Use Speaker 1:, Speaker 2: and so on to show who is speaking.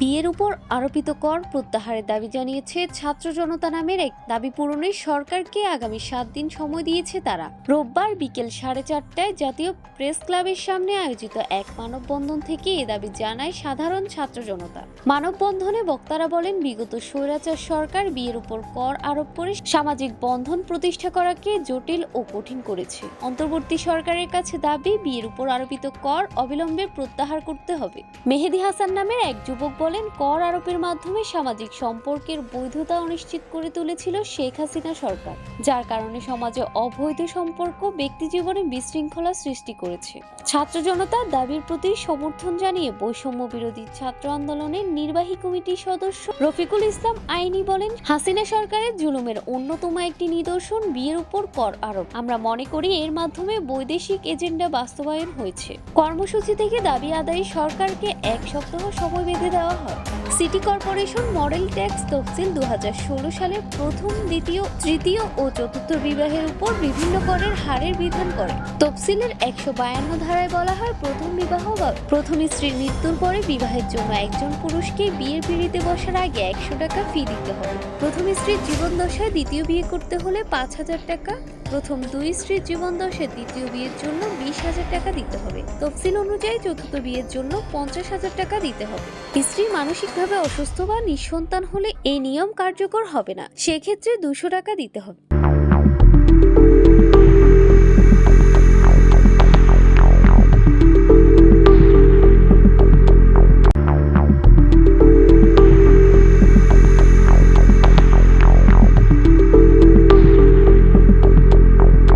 Speaker 1: বিয়ের উপর আরোপিত কর প্রত্যাহারের দাবি জানিয়েছে ছাত্র জনতা নামের এক দাবি পূরণে সরকারকে আগামী সাত দিন সময় দিয়েছে তারা। রোববার বিকেল সাড়ে চারটায় জাতীয় প্রেস ক্লাবের সামনে আয়োজিত এক মানববন্ধন থেকে এ দাবি জানায় সাধারণ ছাত্র জনতা। মানববন্ধনে বক্তারা বলেন, বিগত স্বৈরাচার সরকার বিয়ের উপর কর আরোপ করে সামাজিক বন্ধন প্রতিষ্ঠা করাকে জটিল ও কঠিন করেছে। অন্তর্বর্তী সরকারের কাছে দাবি, বিয়ের উপর আরোপিত কর অবিলম্বে প্রত্যাহার করতে হবে। মেহেদি হাসান নামের এক যুবক বলেন, কর আরোপের মাধ্যমে সামাজিক সম্পর্কের বৈধতা অনিশ্চিত করে তুলেছিল শেখ হাসিনা সরকার, যার কারণে সমাজে অবৈধ সম্পর্ক ব্যক্তি জীবনে বিশৃঙ্খলা সৃষ্টি করেছে। ছাত্র জনতার দাবির প্রতি সমর্থন জানিয়ে বৈষম্য বিরোধী ছাত্র আন্দোলনের নির্বাহী কমিটির সদস্য রফিকুল ইসলাম আইনি বলেন, হাসিনা সরকারের জুলুমের অন্যতম একটি নিদর্শন বিয়ের উপর কর আরোপ। আমরা মনে করি এর মাধ্যমে বৈদেশিক এজেন্ডা বাস্তবায়ন হয়েছে। কর্মসূচি থেকে দাবি আদায়ে সরকারকে এক সপ্তাহ সময় বেঁধে দেওয়া হয় সিটি কর্পোরেশন মডেল ট্যাক্স তফসিল দু হাজার ষোলো সালে প্রথম, দ্বিতীয়, তৃতীয় ও চতুর্থ বিবাহের উপর বিভিন্ন করের হারের বিধান করে। তফসিলের একশো বায়ান্ন ধারায় বলা হয়, প্রথম বিবাহ বা প্রথম স্ত্রীর মৃত্যুর পরে বিবাহের জন্য একজন পুরুষকে বিয়ের পিড়িতে বসার আগে একশো টাকা ফি দিতে হবে। প্রথম স্ত্রীর জীবন দশায় দ্বিতীয় বিয়ে করতে হলে পাঁচ হাজার টাকা, প্রথম দুই স্ত্রীর জীবন দশায় দ্বিতীয় বিয়ের জন্য হাজার টাকা দিতে হবে। তফসিল অনুযায়ী চতুর্থ বিয়ের জন্য পঞ্চাশ হাজার টাকা দিতে হবে। স্ত্রী মানসিকভাবে অসুস্থ বা নিঃসন্তান হলে এই নিয়ম কার্যকর হবে না। সেক্ষেত্রে দুশো টাকা দিতে হবে।